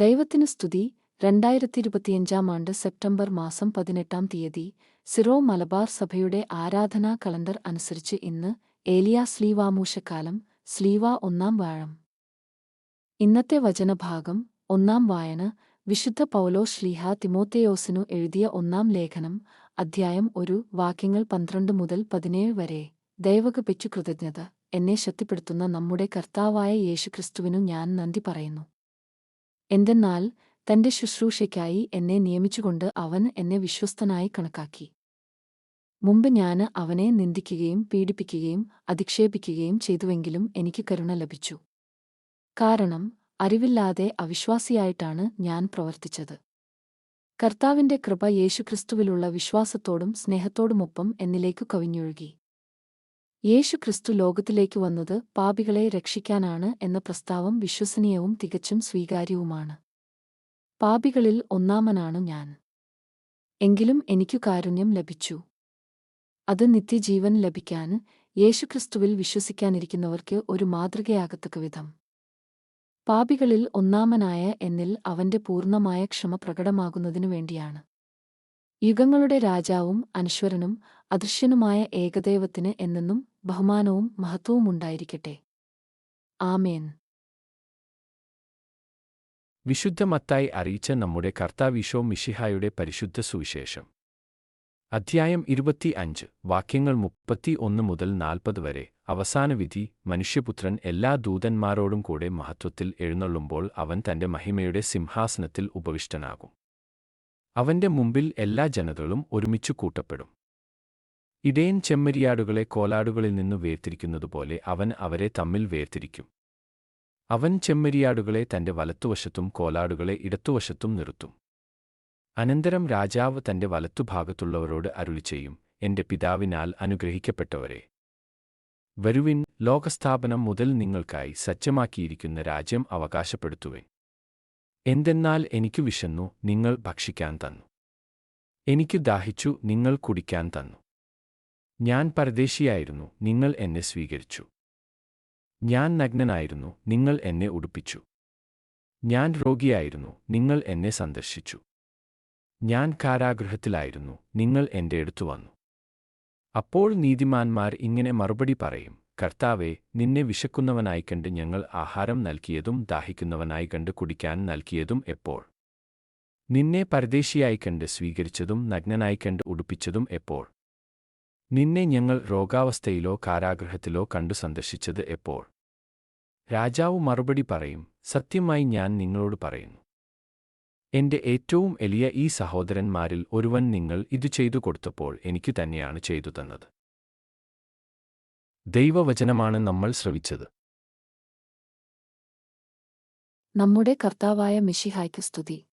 ദൈവത്തിന് സ്തുതി. രണ്ടായിരത്തി ഇരുപത്തിയഞ്ചാം ആണ്ട് സെപ്റ്റംബർ മാസം പതിനെട്ടാം തീയതി സിറോ മലബാർ സഭയുടെ ആരാധനാ കലണ്ടർ അനുസരിച്ച് ഇന്ന് ഏലിയ സ്ലീവാമൂശക്കാലം സ്ലീവ ഒന്നാം വാഴം. ഇന്നത്തെ വചനഭാഗം ഒന്നാം വായന വിശുദ്ധ പൗലോ ശ്ലീഹ തിമോത്തേയോസിനു എഴുതിയ ഒന്നാം ലേഖനം അധ്യായം ഒരു വാക്യങ്ങൾ പന്ത്രണ്ട് മുതൽ പതിനേഴ് വരെ. ദൈവക പെച്ചു കൃതജ്ഞത. എന്നെ ശക്തിപ്പെടുത്തുന്ന നമ്മുടെ കർത്താവായ യേശുക്രിസ്തുവിനു ഞാൻ നന്ദി പറയുന്നു. എന്തെന്നാൽ തന്റെ ശുശ്രൂഷയ്ക്കായി എന്നെ നിയമിച്ചുകൊണ്ട് അവൻ എന്നെ വിശ്വസ്തനായി കണക്കാക്കി. മുമ്പ് ഞാൻ അവനെ നിന്ദിക്കുകയും പീഡിപ്പിക്കുകയും അധിക്ഷേപിക്കുകയും ചെയ്തുവെങ്കിലും എനിക്ക് കരുണ ലഭിച്ചു. കാരണം അറിവില്ലാതെ അവിശ്വാസിയായിട്ടാണ് ഞാൻ പ്രവർത്തിച്ചത്. കർത്താവിന്റെ കൃപ യേശുക്രിസ്തുവിലുള്ള വിശ്വാസത്തോടും സ്നേഹത്തോടുമൊപ്പം എന്നിലേക്കു കവിഞ്ഞൊഴുകി. യേശുക്രിസ്തു ലോകത്തിലേക്ക് വന്നത് പാപികളെ രക്ഷിക്കാനാണ് എന്ന പ്രസ്താവം വിശ്വസനീയവും തികച്ചും സ്വീകാര്യവുമാണ്. പാപികളിൽ ഒന്നാമനാണ് ഞാൻ. എങ്കിലും എനിക്കു കാരുണ്യം ലഭിച്ചു. അത് നിത്യജീവൻ ലഭിക്കാൻ യേശുക്രിസ്തുവിൽ വിശ്വസിക്കാനിരിക്കുന്നവർക്ക് ഒരു മാതൃകയാകത്തക്ക വിധം. പാപികളിൽ ഒന്നാമനായ എന്നിൽ അവന്റെ പൂർണമായ ക്ഷമ പ്രകടമാകുന്നതിനു വേണ്ടിയാണ്. യുഗങ്ങളുടെ രാജാവും അനശ്വരനും അദൃശ്യനുമായ ഏകദൈവത്തിന് എന്നെന്നും ബഹുമാനവും മഹത്വവും ഉണ്ടായിരിക്കട്ടെ. ആമേൻ. വിശുദ്ധ മത്തായി അറിയിച്ച നമ്മുടെ കർത്താവിശോ മിഷിഹായുടെ പരിശുദ്ധ സുവിശേഷം. അധ്യായം ഇരുപത്തി അഞ്ച് വാക്യങ്ങൾ മുപ്പത്തി ഒന്ന് മുതൽ നാൽപ്പത് വരെ. അവസാന വിധി മനുഷ്യപുത്രൻ എല്ലാ ദൂതന്മാരോടും കൂടെ മഹത്വത്തിൽ എഴുന്നള്ളുമ്പോൾ അവൻ തന്റെ മഹിമയുടെ സിംഹാസനത്തിൽ ഉപവിഷ്ടനാകും. അവന്റെ മുമ്പിൽ എല്ലാ ജനതകളും ഒരുമിച്ചു കൂട്ടപ്പെടും. ഇടയൻ ചെമ്മരിയാടുകളെ കോലാടുകളിൽ നിന്നു വേർതിരിക്കുന്നതുപോലെ അവൻ അവരെ തമ്മിൽ വേർതിരിക്കും. അവൻ ചെമ്മരിയാടുകളെ തന്റെ വലത്തുവശത്തും കോലാടുകളെ ഇടത്തുവശത്തും നിർത്തും. അനന്തരം രാജാവ് തന്റെ വലത്തുഭാഗത്തുള്ളവരോട് അരുളി ചെയ്യും എന്റെ പിതാവിനാൽ അനുഗ്രഹിക്കപ്പെട്ടവരെ വരുവിൻ ലോകസ്ഥാപനം മുതൽ നിങ്ങൾക്കായി സജ്ജമാക്കിയിരിക്കുന്ന രാജ്യം അവകാശപ്പെടുത്തുവൻ. എന്തെന്നാൽ എനിക്കു വിശന്നു നിങ്ങൾ ഭക്ഷിക്കാൻ തന്നു. എനിക്കു ദാഹിച്ചു നിങ്ങൾ കുടിക്കാൻ തന്നു. ഞാൻ പരദേശിയായിരുന്നു നിങ്ങൾ എന്നെ സ്വീകരിച്ചു. ഞാൻ നഗ്നനായിരുന്നു നിങ്ങൾ എന്നെ ഉടുപ്പിച്ചു. ഞാൻ രോഗിയായിരുന്നു നിങ്ങൾ എന്നെ സന്ദർശിച്ചു. ഞാൻ കാരാഗൃഹത്തിലായിരുന്നു നിങ്ങൾ എന്റെ അടുത്തു വന്നു. അപ്പോൾ നീതിമാന്മാർ ഇങ്ങനെ മറുപടി പറയും കർത്താവെ നിന്നെ വിശക്കുന്നവനായി കണ്ട് ഞങ്ങൾ ആഹാരം നൽകിയതും ദാഹിക്കുന്നവനായി കണ്ട് കുടിക്കാൻ നൽകിയതും എപ്പോൾ? നിന്നെ പരദേശിയായി കണ്ട് സ്വീകരിച്ചതും നഗ്നനായി കണ്ട് ഉടുപ്പിച്ചതും എപ്പോൾ? നിന്നെ ഞങ്ങൾ രോഗാവസ്ഥയിലോ കാരാഗ്രഹത്തിലോ കണ്ടു സന്ദർശിച്ചത് എപ്പോൾ? രാജാവ് മറുപടി പറയും സത്യമായി ഞാൻ നിങ്ങളോട് പറയുന്നു. എന്റെ ഏറ്റവും എളിയ ഈ സഹോദരന്മാരിൽ ഒരുവൻ നിങ്ങൾ ഇത് ചെയ്തു കൊടുത്തപ്പോൾ എനിക്ക് തന്നെയാണ് ചെയ്തു തന്നത്. ദൈവവചനമാണ് നമ്മൾ ശ്രവിച്ചത്. നമ്മുടെ കർത്താവായ മിഷിഹായ്ക്ക് സ്തുതി.